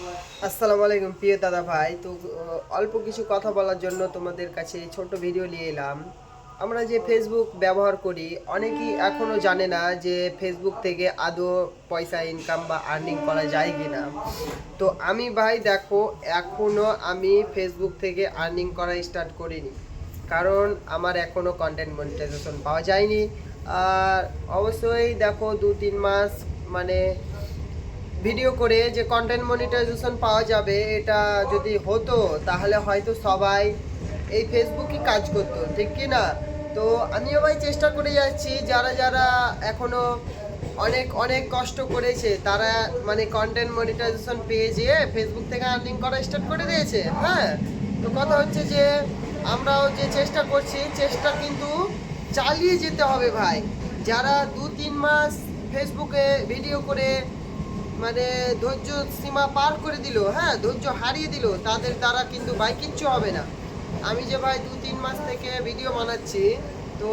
আসসালামু আলাইকুম, প্রিয় দাদা ভাই। তো অল্প কিছু কথা বলার জন্য তোমাদের কাছে ছোট্ট ভিডিও নিয়ে এলাম। আমরা যে ফেসবুক ব্যবহার করি, অনেকেই এখনও জানে না যে ফেসবুক থেকে আদৌ পয়সা ইনকাম বা আর্নিং করা যায় কি না তো আমি ভাই, দেখো এখনও আমি ফেসবুক থেকে আর্নিং করা স্টার্ট করিনি। কারণ আমার এখনও কন্টেন্ট মনিটাইজেশন পাওয়া যায়নি। আর অবশ্যই দেখো দু তিন মাস মানে ভিডিও করে যে কন্টেন্ট মনিটাইজেশন পাওয়া যাবে, এটা যদি হতো, তাহলে হয়তো সবাই এই ফেসবুকই কাজ করতো, ঠিক কি না? তো আমিও ভাই চেষ্টা করে যাচ্ছি, যারা যারা এখনও অনেক অনেক কষ্ট করেছে, তারা মানে কন্টেন্ট মনিটাইজেশন পেয়ে যেয়ে ফেসবুক থেকে আর্নিং করা স্টার্ট করে দিয়েছে হ্যাঁ? তো কথা হচ্ছে যে, আমরাও যে চেষ্টা করছি, চেষ্টা কিন্তু চালিয়ে যেতে হবে ভাই। যারা দু তিন মাস ফেসবুকে ভিডিও করে মানে ধৈর্য সীমা পার করে দিল হ্যাঁ ধৈর্য হারিয়ে দিল, তাদের দ্বারা কিন্তু ভাই কিচ্ছু হবে না। আমি যে ভাই দু তিন মাস থেকে ভিডিও বানাচ্ছি, তো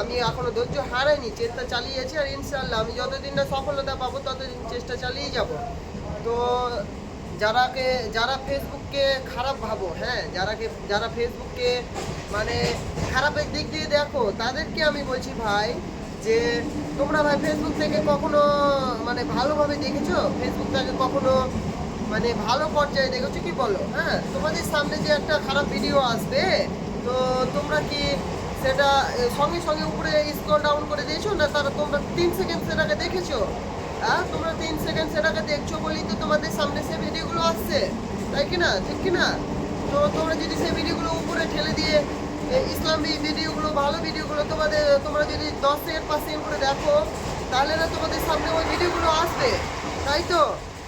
আমি এখনও ধৈর্য হারাইনি, চেষ্টা চালিয়ে যাচ্ছি আর ইনশাল্লাহ আমি যতদিন না সফলতা পাবো, ততদিন চেষ্টা চালিয়ে যাব। তো যারাকে, যারা ফেসবুককে খারাপ ভাবো হ্যাঁ যারাকে, যারা ফেসবুককে মানে খারাপের দিক দিয়ে দেখো, তাদেরকে আমি বলছি ভাই যে তোমরা ভাই ফেসবুক থেকে কখনো মানে ভালোভাবে দেখেছ? ফেসবুকটাকে কখনো মানে ভালো পর্যায়ে দেখেছ কি বলো? হ্যাঁ তোমাদের সামনে যে একটা খারাপ ভিডিও আসবে, তো তোমরা কি সেটা সঙ্গে সঙ্গে উপরে স্ক্রল ডাউন করে দিয়েছ না তারা তোমরা তিন সেকেন্ড সেটাকে দেখেছ? হ্যাঁ তোমরা তিন সেকেন্ড সেটাকে দেখছ বলেই তো তোমাদের সামনে সে ভিডিওগুলো আসছে। তাই কি না? ঠিক কি না? তো তোমরা যদি সেই ভিডিওগুলো উপরে ঠেলে দিয়ে ইসলামী ভিডিওগুলো, ভালো ভিডিওগুলো তোমাদের, তোমরা যদি দশ সেকেন্ড, পাঁচ সেকেন্ড করে দেখো, তাহলে না তোমাদের সামনে ওই ভিডিওগুলো আসবে। তাই তো?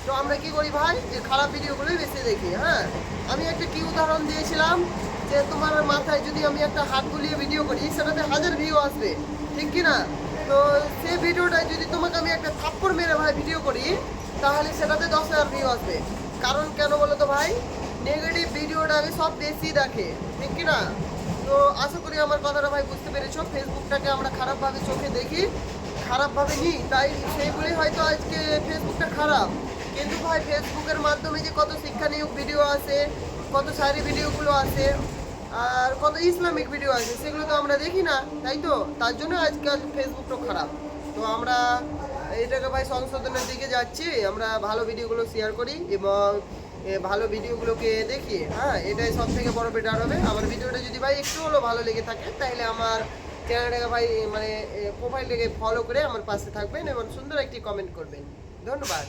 তো আমরা কি করি ভাই? যে খারাপ ভিডিওগুলোই বেশি দেখি হ্যাঁ? আমি একটা কি উদাহরণ দিয়েছিলাম যে তোমার মাথায় যদি আমি একটা হাত বুলিয়ে ভিডিও করি, সেটাতে হাজার ভিউ আসবে। ঠিক কি না তো সেই ভিডিওটায় যদি তোমাকে আমি একটা থাপ্পড় মেরে ভাই ভিডিও করি, তাহলে সেটাতে দশ হাজার ভিউ আসবে। কারণ কেন বলো তো ভাই? নেগেটিভ ভিডিওটা আমি সব বেশি দেখে। ঠিক কি না তো আশা করি আমার কথাটা ভাই বুঝতে পেরেছ। ফেসবুকটাকে আমরা খারাপভাবে চোখে দেখি, খারাপভাবে নিই, তাই সেইগুলি হয়তো আজকে ফেসবুকটা খারাপ। কিন্তু ভাই ফেসবুকের মাধ্যমে যে কত শিক্ষানিয়োগ ভিডিও আছে কত সারি ভিডিওগুলো আছে আর কত ইসলামিক ভিডিও আছে সেগুলো তো আমরা দেখি না, তাই তো? তার জন্য আজকাল ফেসবুকটা খারাপ। তো আমরা এটাকে ভাই সংশোধনের দিকে যাচ্ছি, আমরা ভালো ভিডিওগুলো শেয়ার করি এবং ভালো ভিডিওগুলোকে দেখি হ্যাঁ এটাই সব থেকে বড় বেটার হবে। আমার ভিডিওটা যদি ভাই একটু হলেও ভালো লেগে থাকে তাহলে আমার চ্যানেলটাকে ভাই মানে প্রোফাইলটাকে ফলো করে আমার পাশে থাকবেন এবং সুন্দর একটি কমেন্ট করবেন। ধন্যবাদ।